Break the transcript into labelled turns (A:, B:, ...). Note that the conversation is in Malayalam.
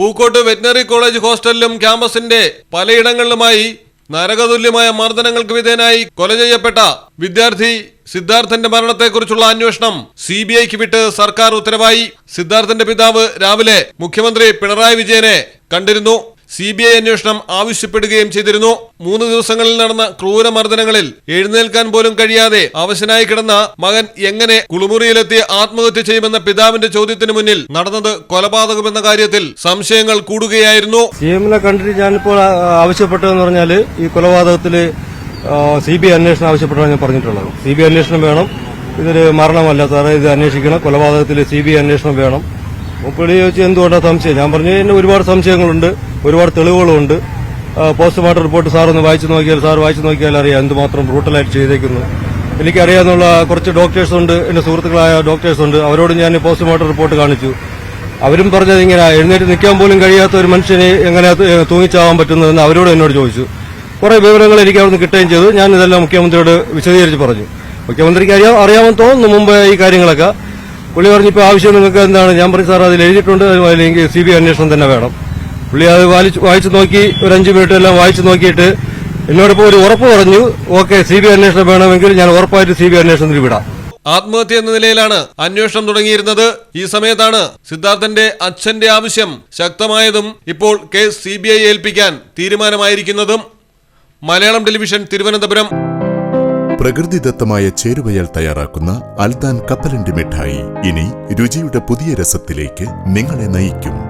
A: പൂക്കോട്ട് വെറ്റിനറി കോളേജ് ഹോസ്റ്റലിലും ക്യാമ്പസിന്റെ പലയിടങ്ങളിലുമായി നരകതുല്യമായ മർദ്ദനങ്ങൾക്ക് വിധേയനായി കൊല ചെയ്യപ്പെട്ട വിദ്യാർത്ഥി സിദ്ധാർത്ഥന്റെ മരണത്തെക്കുറിച്ചുള്ള അന്വേഷണം സി ബി ഐക്ക് വിട്ട് സർക്കാർ ഉത്തരവായി. സിദ്ധാർത്ഥന്റെ പിതാവ് രാവിലെ മുഖ്യമന്ത്രി പിണറായി വിജയനെ കണ്ടിരുന്നു. സി ബി ഐ അന്വേഷണം ആവശ്യപ്പെടുകയും ചെയ്തിരുന്നു. മൂന്ന് ദിവസങ്ങളിൽ നടന്ന ക്രൂരമർദ്ദനങ്ങളിൽ എഴുന്നേൽക്കാൻ പോലും കഴിയാതെ അവശനായി കിടന്ന മകൻ എങ്ങനെ കുളിമുറിയിലെത്തി ആത്മഹത്യ ചെയ്യുമെന്ന പിതാവിന്റെ ചോദ്യത്തിന് മുന്നിൽ നടന്നത് കൊലപാതകമെന്ന കാര്യത്തിൽ സംശയങ്ങൾ കൂടുകയായിരുന്നു.
B: സി കണ്ടിട്ട് ഞാനിപ്പോൾ ആവശ്യപ്പെട്ടതെന്ന് പറഞ്ഞാൽ ഈ കൊലപാതകത്തിൽ സി ബി ഐ അന്വേഷണം ആവശ്യപ്പെട്ടാണ് ഞാൻ പറഞ്ഞിട്ടുള്ളത്. സി ബി ഐ അന്വേഷണം വേണം. ഇതൊരു മരണമല്ല സാറേ ഇത് അന്വേഷിക്കണം. കൊലപാതകത്തിൽ സി ബി ഐ അന്വേഷണം വേണം. പുള്ളി ചോദിച്ചു എന്തുകൊണ്ടാണ് സംശയം? ഞാൻ പറഞ്ഞു എന്നെ ഒരുപാട് സംശയങ്ങളുണ്ട്. ഒരുപാട് തെളിവുകളുണ്ട്. പോസ്റ്റ്മോർട്ടം റിപ്പോർട്ട് സാർ ഒന്ന് വായിച്ചു നോക്കിയാൽ സാർ വായിച്ചു നോക്കിയാൽ അറിയാം എന്തുമാത്രം ബ്രൂട്ടലായിട്ട് ചെയ്തേക്കുന്നു. എനിക്കറിയാമെന്നുള്ള കുറച്ച് ഡോക്ടേഴ്സ് ഉണ്ട് എന്റെ സുഹൃത്തുക്കളായ ഡോക്ടേഴ്സ് ഉണ്ട്. അവരോട് ഞാൻ പോസ്റ്റ്മോർട്ടം റിപ്പോർട്ട് കാണിച്ചു. അവരും പറഞ്ഞത് ഇങ്ങനെ എഴുന്നേറ്റ് നിൽക്കാൻ പോലും കഴിയാത്ത ഒരു മനുഷ്യനെ എങ്ങനെ തൂങ്ങിച്ചാവാൻ പറ്റുന്നതെന്ന് അവരോട് എന്നോട് ചോദിച്ചു. കുറെ വിവരങ്ങൾ എനിക്ക് അവിടുന്ന് കിട്ടുകയും ചെയ്തു. ഞാൻ ഇതെല്ലാം മുഖ്യമന്ത്രിയോട് വിശദീകരിച്ച് പറഞ്ഞു. മുഖ്യമന്ത്രിക്ക് അറിയാം അറിയാമെന്ന് തോന്നുന്നു മുമ്പ് ഈ കാര്യങ്ങളൊക്കെ. പുള്ളി പറഞ്ഞിപ്പോൾ ആവശ്യം നിങ്ങൾക്ക് എന്താണ്? ഞാൻ പറഞ്ഞു സാർ അതിൽ എഴുതിയിട്ടുണ്ട്. അല്ലെങ്കിൽ സി ബി അന്വേഷണം തന്നെ വേണം. പുള്ളി അത് വായിച്ച് വായിച്ചു നോക്കി ഒരു അഞ്ച് മിനിറ്റ് എല്ലാം വായിച്ചു നോക്കിയിട്ട് എന്നോടൊപ്പം ഒരു ഉറപ്പ് പറഞ്ഞു ഓക്കെ സി ബി അന്വേഷണം വേണമെങ്കിൽ ഞാൻ ഉറപ്പായിട്ട് സി ബി അന്വേഷണത്തിൽ വിടാം.
A: ആത്മഹത്യ എന്ന നിലയിലാണ് അന്വേഷണം തുടങ്ങിയിരുന്നത്. ഈ സമയത്താണ് സിദ്ധാർത്ഥന്റെ അച്ഛന്റെ ആവശ്യം ശക്തമായതും ഇപ്പോൾ കേസ് സി ബി ഐ ഏൽപ്പിക്കാൻ തീരുമാനമായിരിക്കുന്നതും. മലയാളം ടെലിവിഷൻ തിരുവനന്തപുരം.
C: പ്രകൃതിദത്തമായ ചേരുവയാൽ തയ്യാറാക്കുന്ന അൽദാൻ കപ്പലണ്ടി മിഠായി. ഇനി രുചിയുടെ പുതിയ രസത്തിലേക്ക് നിങ്ങളെ നയിക്കും.